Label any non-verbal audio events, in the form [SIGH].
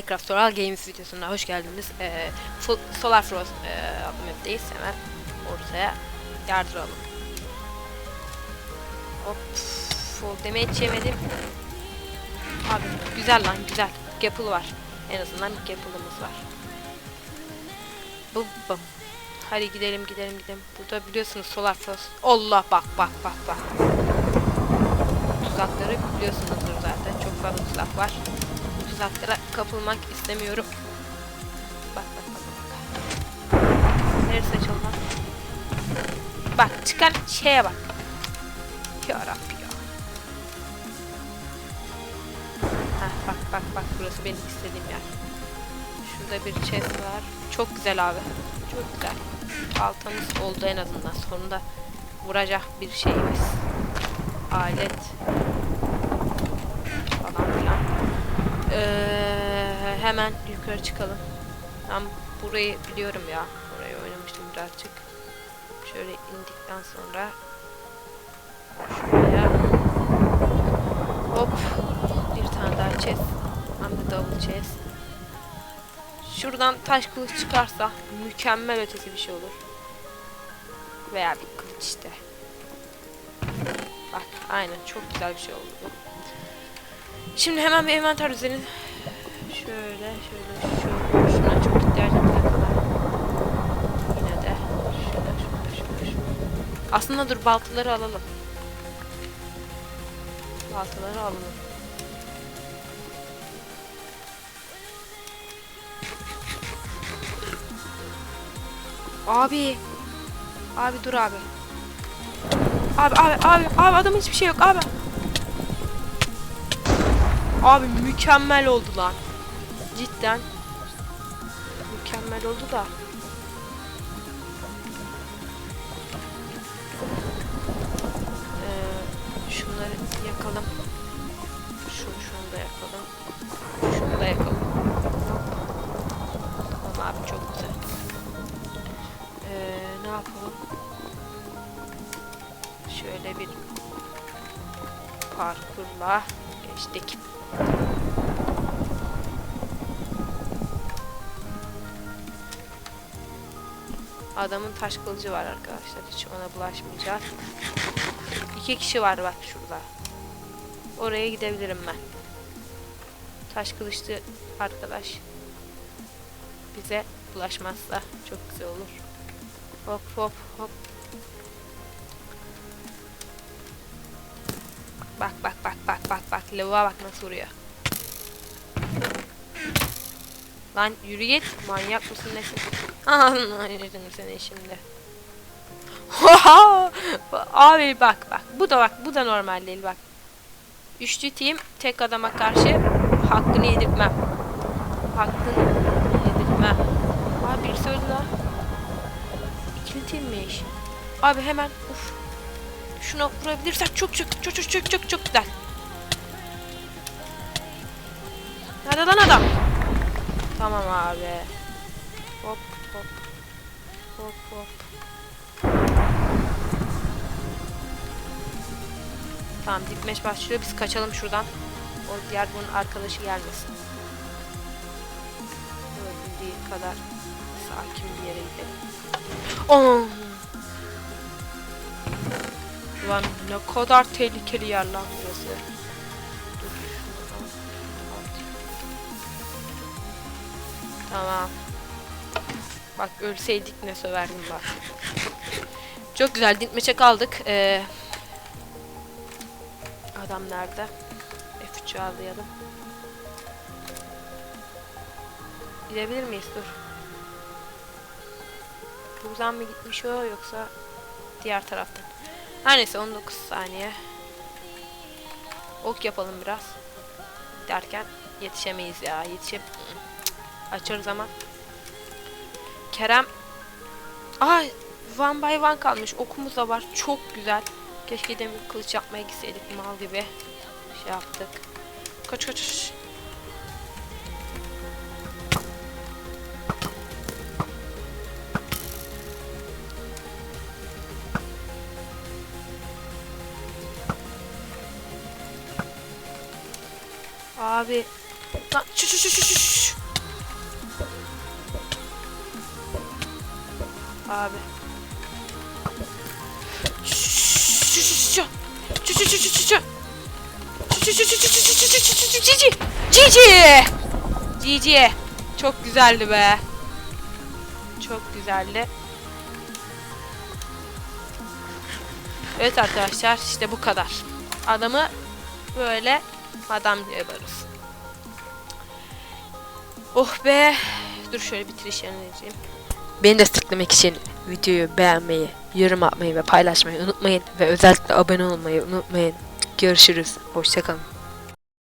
Minecraft Solar Games videosuna hoş geldiniz. Ee, Solar Frost e, adlı map'teyiz. Hemen ortaya yardıralım. Hop. Full damage yemedim. Abi güzel lan güzel. Gapple var. En azından bir Gapple'ımız var. Bum bum. Hadi gidelim gidelim gidelim. Burada biliyorsunuz Solar Frost. Allah bak bak bak bak. Tuzakları biliyorsunuzdur zaten. Çok fazla tuzak var. Bu tuzaklara kapılmak istemiyorum. Bak bak bak bak. Neresi açıldı lan? Bak çıkan şeye bak. Ya Rabbi ya. Heh, bak bak bak burası benim istediğim yer. Şurada bir chest var. Çok güzel abi. Çok güzel. Baltamız oldu en azından. Sonunda vuracak bir şeyimiz. Alet. Falan filan. Ee, hemen yukarı çıkalım. Ben burayı biliyorum ya. Burayı oynamıştım birazcık. Şöyle indikten sonra şuraya hop bir tane daha chest. Hem de double chest. Şuradan taş kılıç çıkarsa mükemmel ötesi bir şey olur. Veya bir kılıç işte. Bak aynen çok güzel bir şey oldu. Şimdi hemen bir envanter düzeni. Şöyle şöyle şöyle şuna çok ihtiyacım var kadar. Yine de şöyle şöyle şöyle şöyle. Aslında dur baltaları alalım. Baltaları alalım. Abi. Abi dur abi. Abi abi abi abi adam hiçbir şey yok abi. Abi mükemmel oldu lan. Cidden. Mükemmel oldu da. Ee, şunları yakalım. Şunu şunu da yakalım. Şunu da yakalım. Tamam abi çok güzel. Ee, ne yapalım? Şöyle bir parkurla geçtik. Adamın taş kılıcı var arkadaşlar. Hiç ona bulaşmayacağız. İki kişi var bak şurada. Oraya gidebilirim ben. Taş kılıçlı arkadaş bize bulaşmazsa çok güzel olur. Hop hop hop. Bak bak bak bak bak bak. Lavuğa bak nasıl vuruyor. Lan yürü git. Manyak mısın nesin? [LAUGHS] Anladım seni şimdi. [LAUGHS] Abi bak bak. Bu da bak. Bu da normal değil bak. Üçlü team tek adama karşı hakkını yedirtmem. Hakkını yedirtmem. Abi birisi öldü lan. İkili teammiş. Abi hemen uf. Şuna vurabilirsek çok çok çok çok çok çok çok güzel. Nerede lan adam? Tamam abi. Hop hop. Hop hop. Tamam dipmeş başlıyor. Biz kaçalım şuradan. O diğer bunun arkadaşı gelmesin. Olabildiği kadar sakin bir yere gidelim. Oh! Lan ne kadar tehlikeli yer lan burası. Tamam. Bak ölseydik ne söverdim bak. Çok güzel dintmeçe kaldık. Ee, adam nerede? F3'ü alayalım. Gidebilir miyiz? Dur. Buradan mı gitmiş o yoksa diğer taraftan? Her neyse 19 saniye. Ok yapalım biraz. Derken yetişemeyiz ya. Yetişem... Açarız ama. Kerem. Aa, one by one kalmış. Okumuz da var. Çok güzel. Keşke demir kılıç yapmaya gitseydik mal gibi. Şey yaptık. Kaç kaç. Abi Lan şu şu şu şu şu şu Cici. Cici. Çok güzeldi be. Çok güzeldi. Evet arkadaşlar işte bu kadar. Adamı böyle madam diyoruz. Oh be. Dur şöyle bitiriş yerine edeceğim. Beni desteklemek için videoyu beğenmeyi, yorum atmayı ve paylaşmayı unutmayın. Ve özellikle abone olmayı unutmayın. Görüşürüz. Hoşçakalın.